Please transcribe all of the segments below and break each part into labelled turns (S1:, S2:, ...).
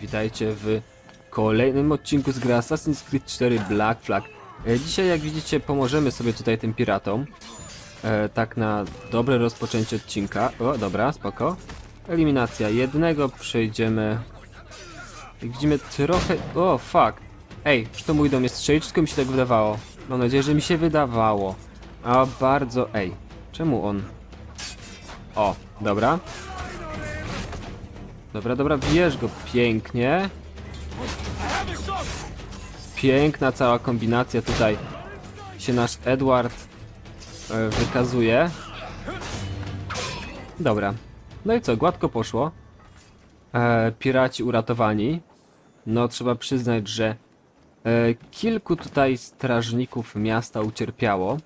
S1: Witajcie w kolejnym odcinku z gry Assassin's Creed 4 Black Flag. E, Dzisiaj, jak widzicie, pomożemy sobie tutaj tym piratom. E, tak na dobre rozpoczęcie odcinka. O, dobra, spoko. Eliminacja jednego, przejdziemy... Jak widzimy trochę... O, fuck. Ej, czy to mój dom jest strzelić, tylko mi się tak wydawało. Mam nadzieję, że mi się wydawało. A bardzo... Ej, czemu on... O, dobra. Dobra, dobra, bierz go pięknie. Piękna cała kombinacja tutaj się nasz Edward e, wykazuje. Dobra. No i co, gładko poszło. E, piraci uratowani. No, trzeba przyznać, że e, kilku tutaj strażników miasta ucierpiało.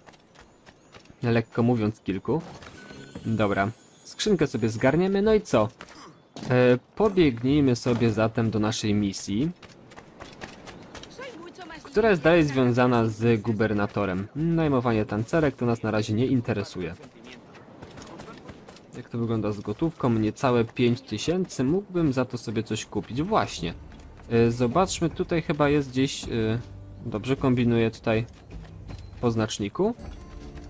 S1: Lekko mówiąc kilku. Dobra. Skrzynkę sobie zgarniemy, no i co? E, pobiegnijmy sobie zatem do naszej misji, która jest dalej związana z gubernatorem. Najmowanie tancerek to nas na razie nie interesuje. Jak to wygląda z gotówką? Niecałe 5000. Mógłbym za to sobie coś kupić. Właśnie. E, zobaczmy, tutaj chyba jest gdzieś... E, dobrze kombinuję tutaj po znaczniku.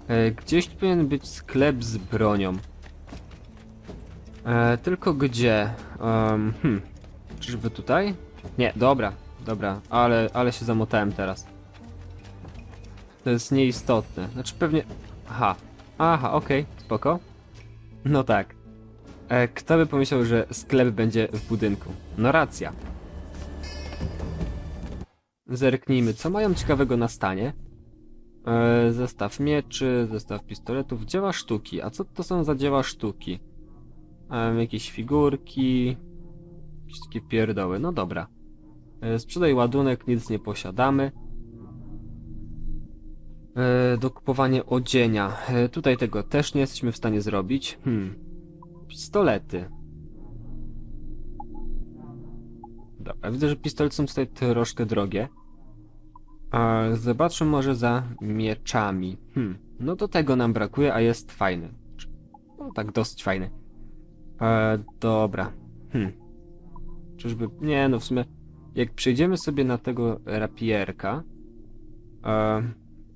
S1: E, gdzieś powinien być sklep z bronią. E, tylko gdzie? Um, hmm. Czyżby tutaj? Nie, dobra, dobra, ale, ale się zamotałem teraz. To jest nieistotne. Znaczy pewnie... Aha, aha, okej, spoko. No tak. E, kto by pomyślał, że sklep będzie w budynku? No racja. Zerknijmy, co mają ciekawego na stanie. E, zestaw mieczy, zestaw pistoletów, dzieła sztuki. A co to są za dzieła sztuki? Jakieś figurki, jakieś takie pierdoły. No dobra. E, sprzedaj ładunek, nic nie posiadamy. E, dokupowanie odzienia. E, tutaj tego też nie jesteśmy w stanie zrobić. Hmm. Pistolety. Dobra, widzę, że pistolety są tutaj troszkę drogie. E, zobaczmy może za mieczami. Hmm. No do tego nam brakuje, a jest fajny. No tak, dosyć fajny. E, dobra. Hm. Czyżby... Nie, no w sumie... Jak przejdziemy sobie na tego rapierka... E,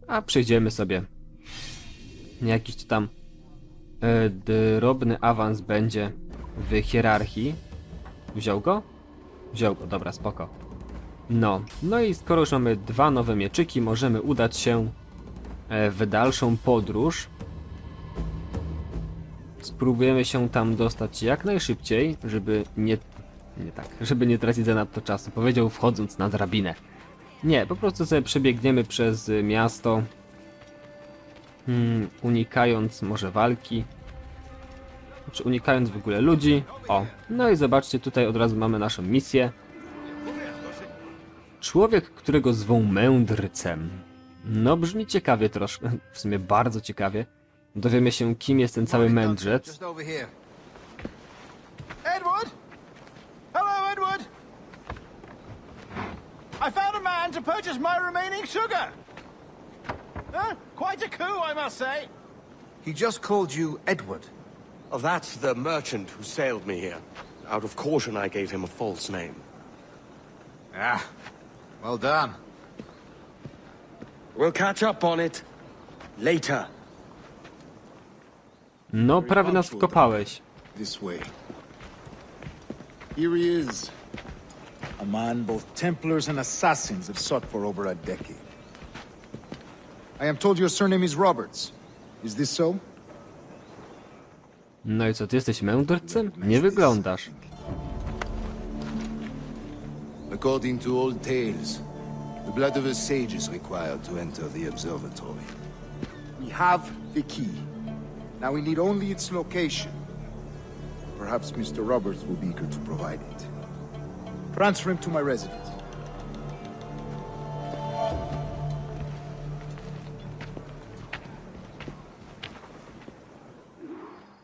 S1: a przejdziemy sobie. Jakiś tam... E, drobny awans będzie w hierarchii. Wziął go? Wziął go, dobra, spoko. No, no i skoro już mamy dwa nowe mieczyki, możemy udać się e, w dalszą podróż. Spróbujemy się tam dostać jak najszybciej, żeby nie... Nie tak, żeby nie tracić za nadto czasu. Powiedział wchodząc na drabinę. Nie, po prostu sobie przebiegniemy przez miasto. Hmm, unikając może walki. Czy unikając w ogóle ludzi. O, no i zobaczcie, tutaj od razu mamy naszą misję. Człowiek, którego zwą mędrcem. No brzmi ciekawie troszkę, w sumie bardzo ciekawie. Dowiemy się, kim jest ten cały mędrzec.
S2: Just over here. Edward? Hello, Edward. I found a man to purchase my remaining sugar. Huh? Quite a coup, I must say.
S3: He just called you Edward.
S4: Oh, that's the merchant who sailed me here. Out of caution, I gave him a false name.
S2: Ah, well done.
S4: We'll catch up on it later.
S1: No, prawie nas wkopałeś.
S5: This way. Here he is. A man both Templars and Assassins have sought for over a decade. I am told your surname is Roberts. Is this so?
S1: No i co, ty jesteś mędrcem? Nie wyglądasz.
S6: According to old tales, the blood of a sage is required to enter the observatory.
S5: We have the key. Now we need only its location. Perhaps Mr. Roberts will be eager to provide it. Transfer him to my residence.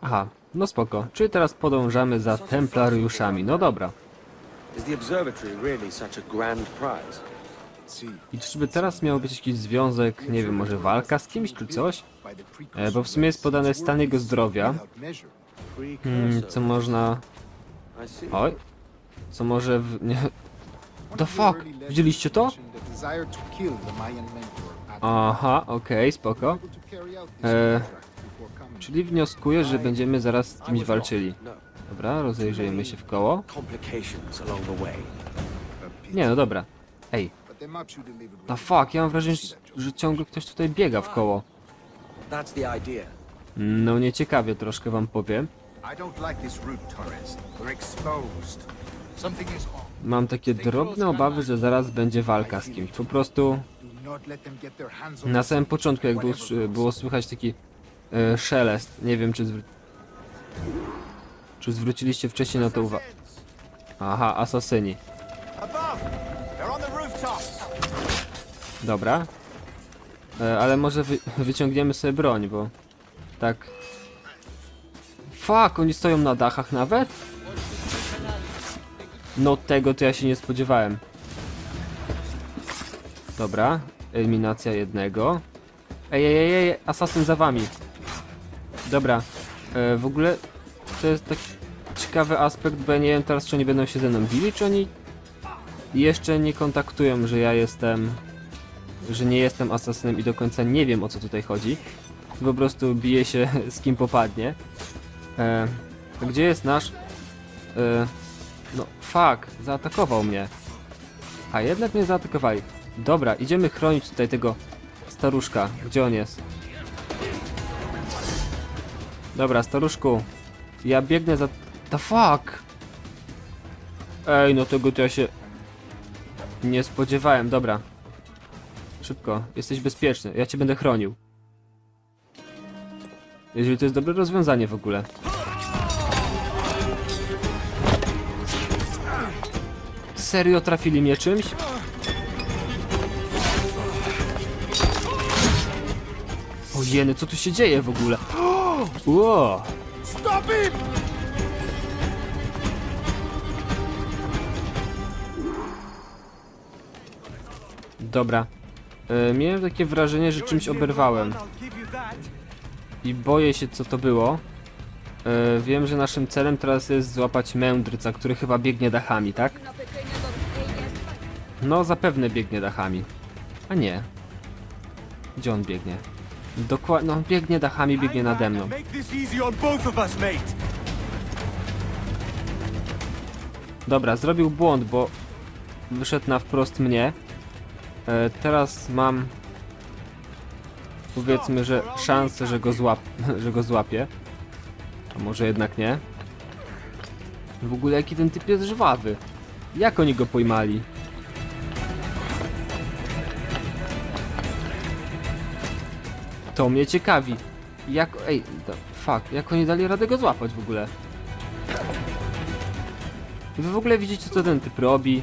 S1: Aha, no spoko. Czyli teraz podążamy za templariuszami. No dobra.
S4: Is the observatory really such a grand prize?
S1: I czyżby teraz miał być jakiś związek, nie wiem, może walka z kimś czy coś? E, bo w sumie jest podany stan jego zdrowia, hmm, co można... Oj, Co może w... Nie. The fuck? Widzieliście to? Aha, okej, spoko.
S5: Out this
S1: E. Czyli wnioskuję, że będziemy zaraz z kimś walczyli. Dobra, rozejrzyjmy się w koło. Nie, no dobra. Ej,
S5: Were
S1: fuck, ja mam wrażenie, że ciągle ktoś tutaj biega w koło. No nieciekawie troszkę wam powiem. Mam takie drobne obawy, że zaraz będzie walka z kimś. Po prostu na samym początku, jak było, było słychać taki e, szelest. Nie wiem, czy, zwr czy zwróciliście wcześniej na to uwagę. Aha, asasyni. Dobra. E, ale może wy wyciągniemy sobie broń, bo tak. Fuck, oni stoją na dachach nawet? No tego to ja się nie spodziewałem. Dobra, eliminacja jednego. Ej, ej, ej, ej, asasyn za wami. Dobra, e, w ogóle to jest taki ciekawy aspekt, bo ja nie wiem teraz, czy oni będą się ze mną bili, czy oni jeszcze nie kontaktują, że ja jestem że nie jestem asasynem i do końca nie wiem o co tutaj chodzi. Po prostu bije się z kim popadnie. E, gdzie jest nasz... E, no fuck, zaatakował mnie. A jednak mnie zaatakowali. Dobra, idziemy chronić tutaj tego staruszka. Gdzie on jest? Dobra, staruszku. Ja biegnę za... The fuck! Ej, no tego to ja się... Nie spodziewałem, dobra. Szybko, jesteś bezpieczny, ja cię będę chronił. Jeżeli to jest dobre rozwiązanie w ogóle. Serio trafili mnie czymś? O jeny, co tu się dzieje w ogóle? Ło!
S2: Stop him!
S1: Dobra. E, miałem takie wrażenie, że czymś oberwałem. I boję się, co to było. E, wiem, że naszym celem teraz jest złapać mędrca, który chyba biegnie dachami, tak? No, zapewne biegnie dachami. A nie. Gdzie on biegnie? Dokładnie, no biegnie dachami, biegnie nade mną. Dobra, zrobił błąd, bo wyszedł na wprost mnie. E, teraz mam powiedzmy, że szansę, że go, złap że go złapię. A może jednak nie? W ogóle jaki ten typ jest żwawy. Jak oni go pojmali? To mnie ciekawi. Jak... Ej, fuck, jak oni dali radę go złapać w ogóle? Wy w ogóle widzicie, co ten typ robi?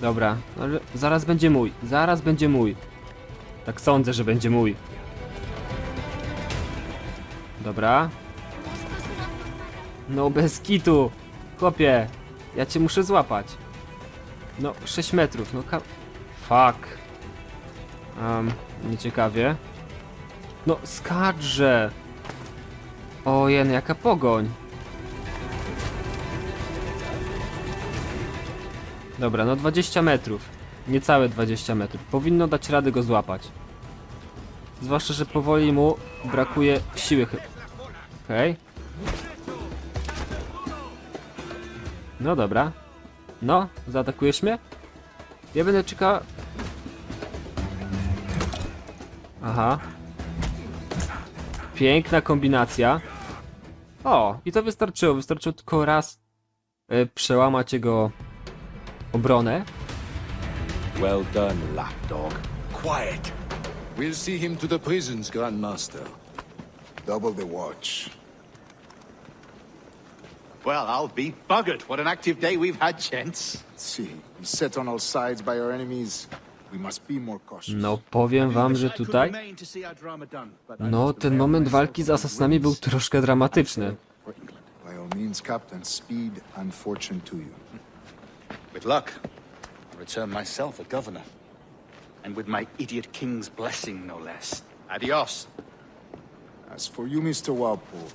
S1: Dobra, ale zaraz będzie mój. Zaraz będzie mój. Tak sądzę, że będzie mój. Dobra. No bez kitu. Chłopie, ja cię muszę złapać. No, 6 metrów, no ka... Fuck. Um, nieciekawie. No, skadrze. Ojen, jaka pogoń. Dobra, no 20 metrów. Niecałe 20 metrów. Powinno dać radę go złapać. Zwłaszcza, że powoli mu brakuje siły chyba. Okej. No dobra. No, zaatakujesz mnie? Ja będę czekał... Aha. Piękna kombinacja. O, i to wystarczyło. Wystarczyło tylko raz y, przełamać jego obronę.
S7: Well done, lapdog.
S4: Quiet.
S6: We'll see him to the prisons, Grandmaster.
S5: Double the watch.
S2: Well, I'll be buggered. What an active day we've had, gents.
S5: See. Beset on all sides by our enemies. We must be more cautious.
S1: No powiem wam, że tutaj no ten moment walki z asasynami był troszkę dramatyczny.
S2: With luck, I'll return myself a governor. And with my idiot king's blessing, no less. Adios.
S5: As for you, Mr. Walpole,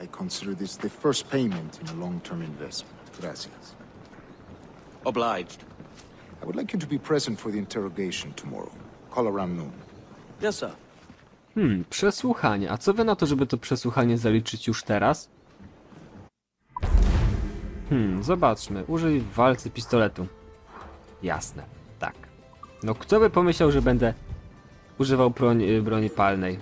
S5: I consider this the first payment in a long-term investment. Gracias.
S4: Obliged.
S5: I would like you to be present for the interrogation tomorrow. Call around noon.
S4: Yes, sir.
S1: Hmm, przesłuchanie. A co wy na to, żeby to przesłuchanie zaliczyć już teraz? Hmm, zobaczmy. Użyj w walce pistoletu. Jasne, tak. No kto by pomyślał, że będę używał broni, broni palnej?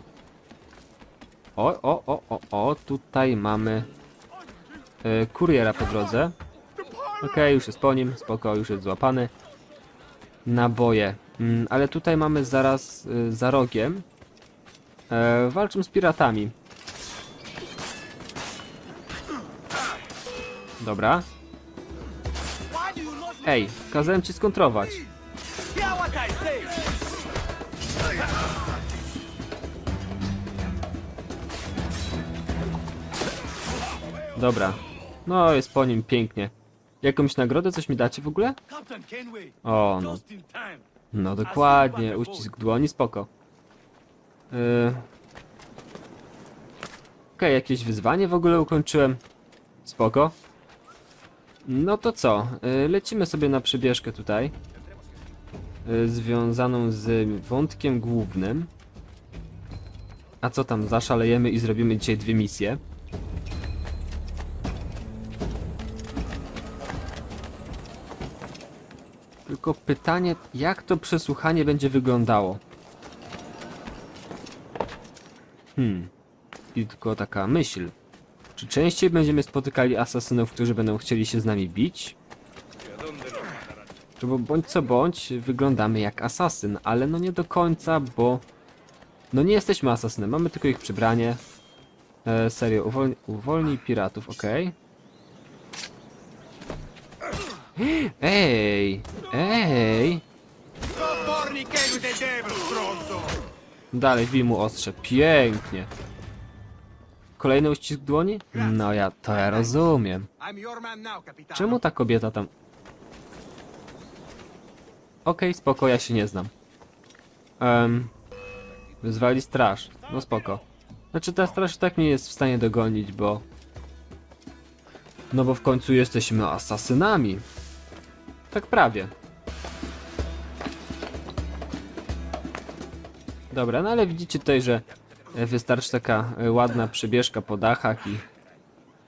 S1: O, o, o, o, o, tutaj mamy e, kuriera po drodze. Okej, już jest po nim, spoko, już jest złapany. Naboje. Mm, ale tutaj mamy zaraz e, za rogiem E, walczą z piratami. Dobra. Ej, kazałem ci skontrować. Dobra. No, jest po nim pięknie. Jakąś nagrodę coś mi dacie w ogóle? O, no. No dokładnie, uścisk dłoni, spoko. Yy. Okej, jakieś wyzwanie w ogóle ukończyłem. Spoko. No to co? Yy, lecimy sobie na przybieżkę tutaj. Yy, związaną z wątkiem głównym. A co tam, zaszalejemy i zrobimy dzisiaj dwie misje. Tylko pytanie, jak to przesłuchanie będzie wyglądało? Hmm. I tylko taka myśl. Czy częściej będziemy spotykali asasynów, którzy będą chcieli się z nami bić? Czy bo bądź co bądź, wyglądamy jak asasyn, ale no nie do końca, bo... No nie jesteśmy asasynem, mamy tylko ich przybranie. E, serio, uwolni, uwolnij piratów, okej. Ej! Ej! Dalej, wbij mu ostrze. Pięknie. Kolejny uścisk dłoni? No ja, to ja rozumiem. Czemu ta kobieta tam... Okej, spoko, ja się nie znam. Um, wyzwali straż. No spoko. Znaczy ta straż tak nie jest w stanie dogonić, bo... No bo w końcu jesteśmy asasynami. Tak prawie. Dobra, no ale widzicie tutaj, że wystarczy taka e, ładna przybieżka po dachach i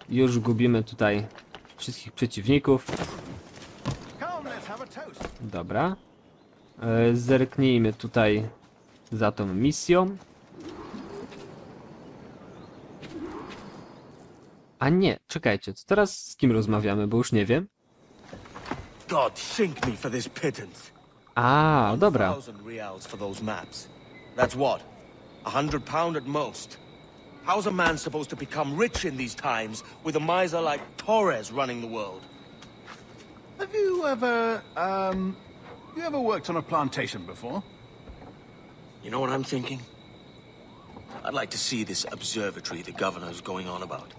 S1: już gubimy tutaj wszystkich przeciwników. Dobra. E, Zerknijmy tutaj za tą misją. A nie, czekajcie, to teraz z kim rozmawiamy, bo już nie wiem.
S4: God sink me for this pittance.
S1: A, dobra.
S4: That's what? A hundred pound at most. How's a man supposed to become rich in these times with a miser like Torres running the world?
S3: Have you ever, um, you ever worked on a plantation before?
S4: You know what I'm thinking? I'd like to see this observatory the governor's going on about.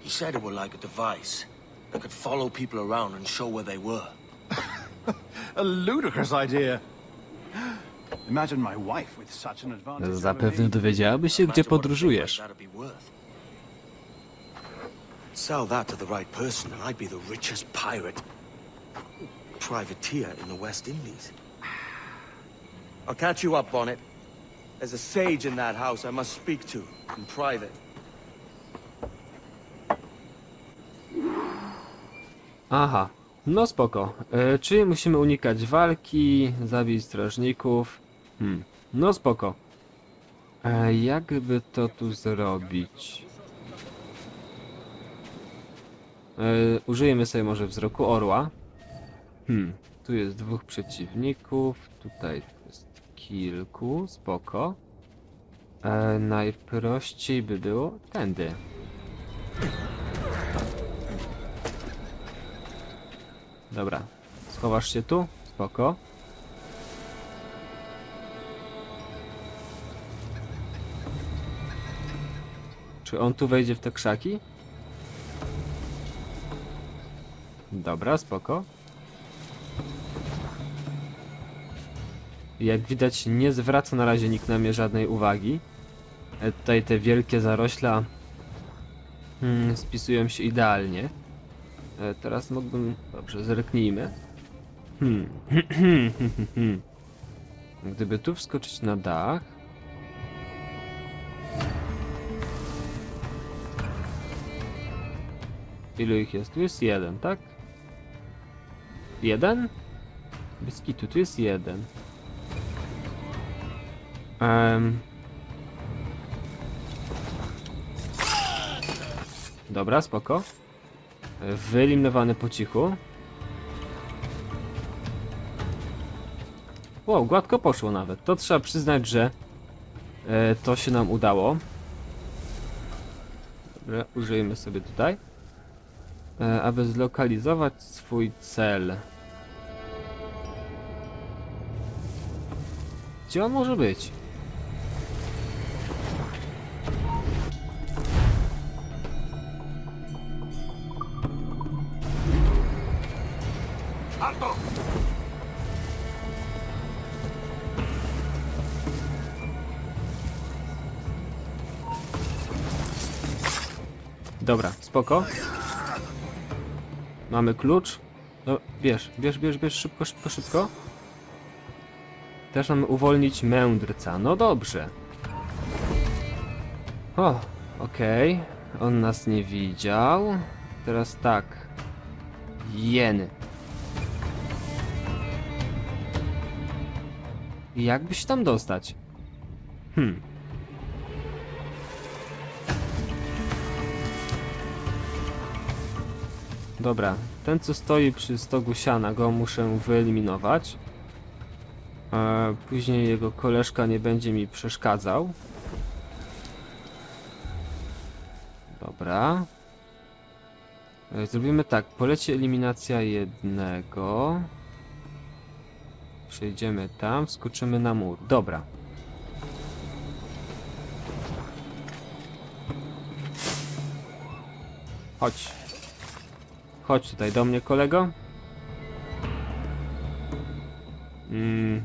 S4: He said it were like a device that could follow people around and show where they were.
S3: A ludicrous idea.
S1: Zapewne dowiedziałaby się, gdzie podróżujesz.
S4: Sell that to the right person, and I'd be the richest pirate, privateer in the West Indies. I'll catch you up, Bonnet. There's a sage in that house I must speak to in private.
S1: Aha, no spoko. E, czyli musimy unikać walki, zabić strażników. Hmm, no spoko. E, jakby to tu zrobić? E, użyjemy sobie może wzroku orła. Hmm, tu jest dwóch przeciwników, tutaj jest kilku, spoko. E, najprościej by było tędy. Dobra. Schowasz się tu? Spoko. Czy on tu wejdzie w te krzaki? Dobra, spoko. Jak widać nie zwraca na razie nikt na mnie żadnej uwagi. E, Tutaj te wielkie zarośla hmm, spisują się idealnie. E, teraz mógłbym... Dobrze, zerknijmy. Hmm. Gdyby tu wskoczyć na dach... Ilu ich jest? Tu jest jeden, tak? Jeden? Bez kitu, tu jest jeden. Em. Dobra, spoko. Wyeliminowany po cichu. Wow, gładko poszło nawet. To trzeba przyznać, że e, to się nam udało. Dobra, użyjmy sobie tutaj. E, aby zlokalizować swój cel. Gdzie on może być? Dobra, spoko. Mamy klucz. No, bierz, bierz, bierz, bierz, szybko, szybko, szybko. Też mamy uwolnić mędrca. No dobrze. O, okej. On nas nie widział. Teraz tak. Jeny. Jakby się tam dostać? Hmm. Dobra, ten co stoi przy stogu siana, go muszę wyeliminować. E, później jego koleżka nie będzie mi przeszkadzał. Dobra. E, Zrobimy tak, poleci eliminacja jednego. Przejdziemy tam, skoczymy na mur. Dobra. Chodź. Chodź tutaj do mnie, kolego. Mm.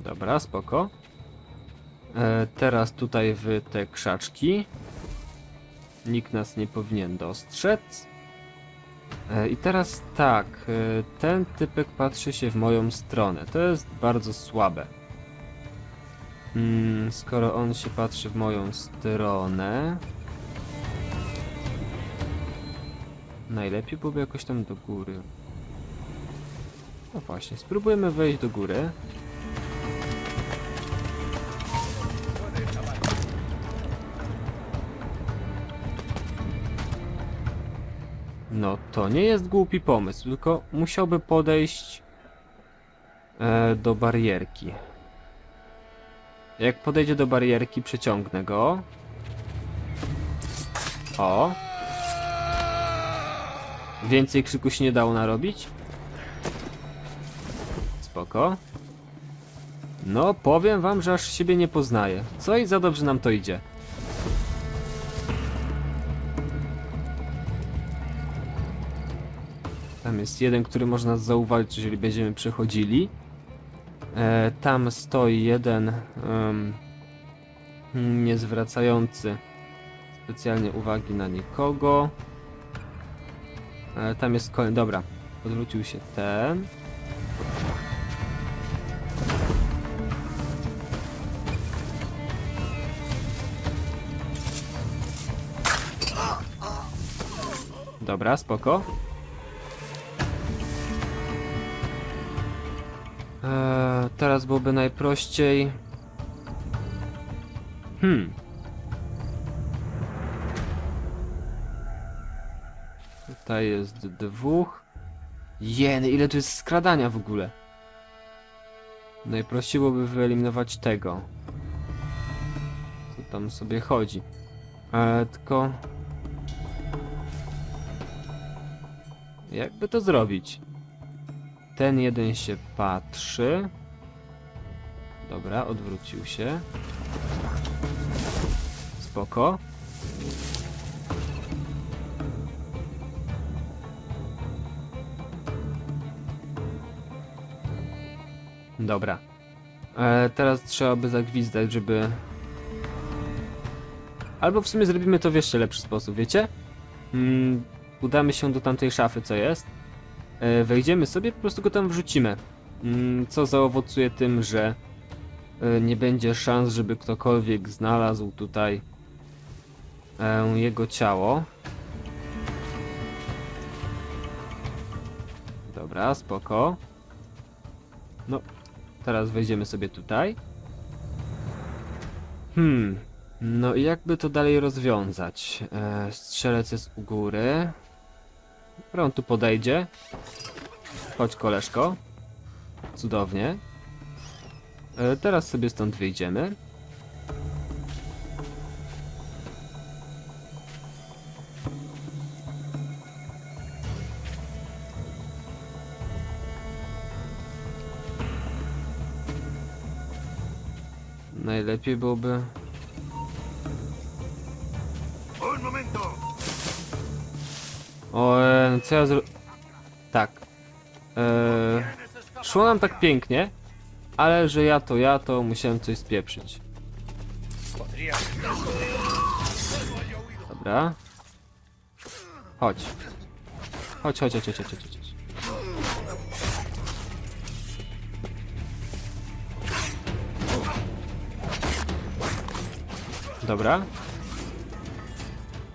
S1: Dobra, spoko. E, teraz tutaj w te krzaczki. Nikt nas nie powinien dostrzec. E, I teraz tak, e, ten typek patrzy się w moją stronę. To jest bardzo słabe. Mm, skoro on się patrzy w moją stronę. Najlepiej byłoby jakoś tam do góry. No właśnie, spróbujemy wejść do góry. No to nie jest głupi pomysł, tylko musiałby podejść e, do barierki. Jak podejdzie do barierki, przeciągnę go. O, Więcej krzyku się nie dało narobić? Spoko. No, powiem wam, że aż siebie nie poznaję. Co i za dobrze nam to idzie. Tam jest jeden, który można zauważyć, jeżeli będziemy przechodzili. E, tam stoi jeden em, nie zwracający specjalnie uwagi na nikogo. E, tam jest kolejny. Dobra, odwrócił się ten. Dobra, spoko. Eee, teraz byłoby najprościej. Hmm. Tutaj jest dwóch. Jeny, ile tu jest skradania w ogóle? Najprościej byłoby wyeliminować tego. Co tam sobie chodzi. Ale tylko... Jakby to zrobić? Ten jeden się patrzy. Dobra, odwrócił się. Spoko. Dobra. E, teraz trzeba by zagwizdać, żeby... Albo w sumie zrobimy to w jeszcze lepszy sposób, wiecie? Mm, udamy się do tamtej szafy, co jest. E, wejdziemy sobie, po prostu go tam wrzucimy. Mm, co zaowocuje tym, że e, nie będzie szans, żeby ktokolwiek znalazł tutaj e, jego ciało. Dobra, spoko. No, teraz wejdziemy sobie tutaj. Hmm, no i jakby to dalej rozwiązać? E, strzelec jest u góry. Dobra, on tu podejdzie. Chodź, koleżko. Cudownie. E, teraz sobie stąd wyjdziemy. Najlepiej byłoby O, e, co ja zro... Tak. E, szło nam tak pięknie, ale że ja to ja, to musiałem coś spieprzyć. Dobra. Chodź. Chodź, chodź, chodź, chodź, chodź, Dobra.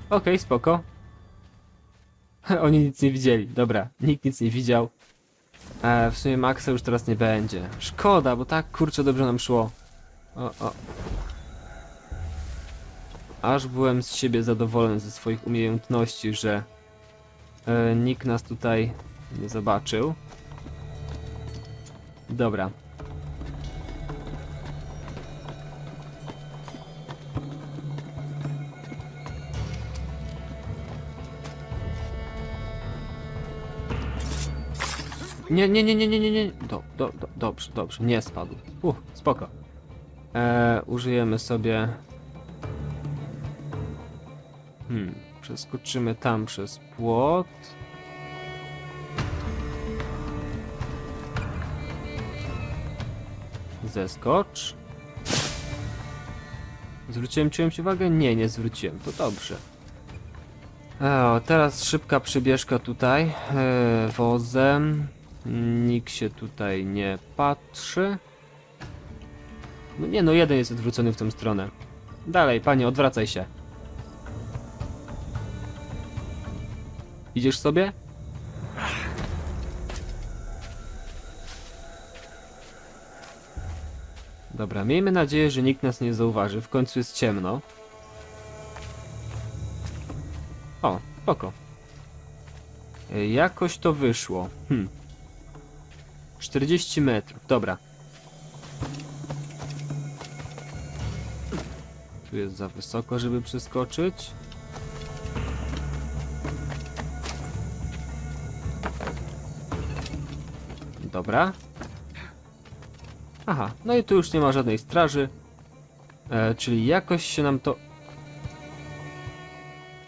S1: Okej, spoko. Oni nic nie widzieli. Dobra, nikt nic nie widział. E, w sumie Maxa już teraz nie będzie. Szkoda, bo tak kurczę dobrze nam szło. O, o. Aż byłem z siebie zadowolony ze swoich umiejętności, że e, nikt nas tutaj nie zobaczył. Dobra. Nie, nie, nie, nie, nie, nie, nie. Do, do, do, dobrze, dobrze, nie spadł. Uh, spoko. E, użyjemy sobie... Hmm, przeskoczymy tam przez płot. Zeskocz. Zwróciłem czyjąś uwagę? Nie, nie zwróciłem, to dobrze. E, o, teraz szybka przybieżka tutaj e, wozem. Nikt się tutaj nie patrzy. No nie, no jeden jest odwrócony w tą stronę. Dalej, panie, odwracaj się. Idziesz sobie? Dobra, miejmy nadzieję, że nikt nas nie zauważy. W końcu jest ciemno. O, spoko. E, Jakoś to wyszło. Hm. 40 metrów, dobra. Tu jest za wysoko, żeby przeskoczyć. Dobra. Aha, no i tu już nie ma żadnej straży. E, czyli jakoś się nam to...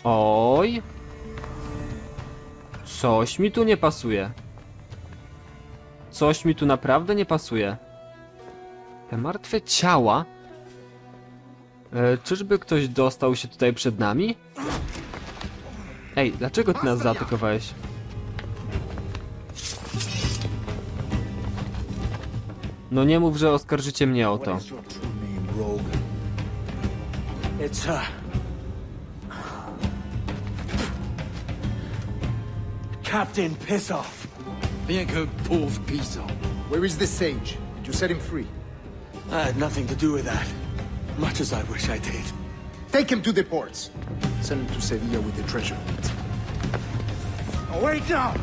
S1: Oj! Coś mi tu nie pasuje. Coś mi tu naprawdę nie pasuje. Te martwe ciała? E, czyżby ktoś dostał się tutaj przed nami? Ej, dlaczego ty nas zaatakowałeś? No nie mów, że oskarżycie mnie o to.
S4: Captain Pissoff.
S6: Rien qu'un pauvre paysan.
S5: Where is the sage? Did you set him free?
S4: I had nothing to do with that. Much as I wish I did.
S5: Take him to the ports. Send him to Sevilla with the treasure.
S4: Oh, wait now!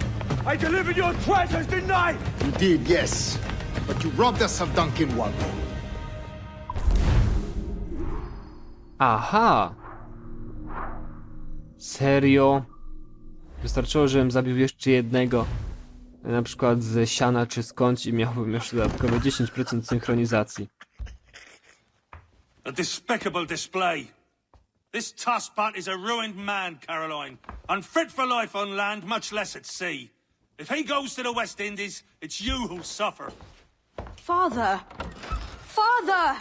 S4: I delivered your treasures, didn't I?
S5: You did, yes. But you robbed us of Duncan Waldo.
S1: Aha! Serio? Wystarczyło, żebym zabił jeszcze jednego, na przykład ze siana czy skądś i miałbym jeszcze dodatkowe 10% synchronizacji.
S8: A despicable display. This Tosspot is a ruined man, Caroline. Unfit for life on land, much less at sea. If he goes to the West Indies, it's you who'll suffer.
S9: Father! Father!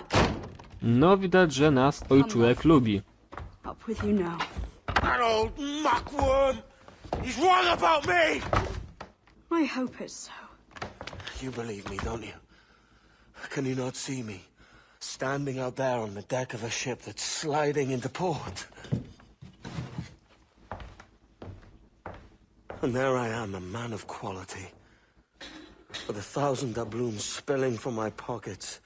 S1: No widać, że nas ojczulek lubi.
S9: Up with you now.
S4: That old muckworm! He's wrong about me!
S9: I hope it's so.
S4: You believe me, don't you? Can you not see me? Standing out there on the deck of a ship that's sliding into port. And there I am, a man of quality. With a thousand doubloons spilling from my pockets.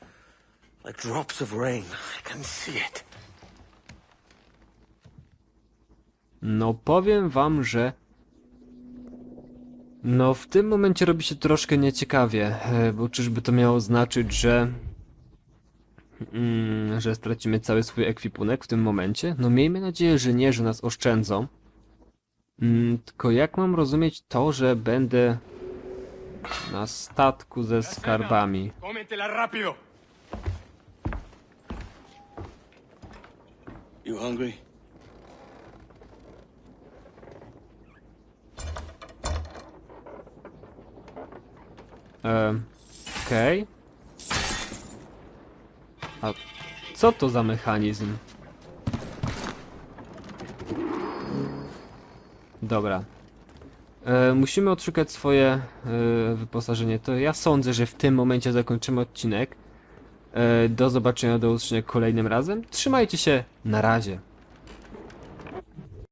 S4: Like drops of rain. I can see it.
S1: No powiem wam, że no w tym momencie robi się troszkę nieciekawie, e, bo czyżby to miało znaczyć, że mm, że stracimy cały swój ekwipunek w tym momencie? No miejmy nadzieję, że nie, że nas oszczędzą. Mm, tylko jak mam rozumieć to, że będę na statku ze skarbami?
S4: You hungry?
S1: E, Okej. A co to za mechanizm? Dobra. E, musimy odszukać swoje e, wyposażenie. To ja sądzę, że w tym momencie zakończymy odcinek. E, do zobaczenia, do usłyszenia kolejnym razem. Trzymajcie się, na razie.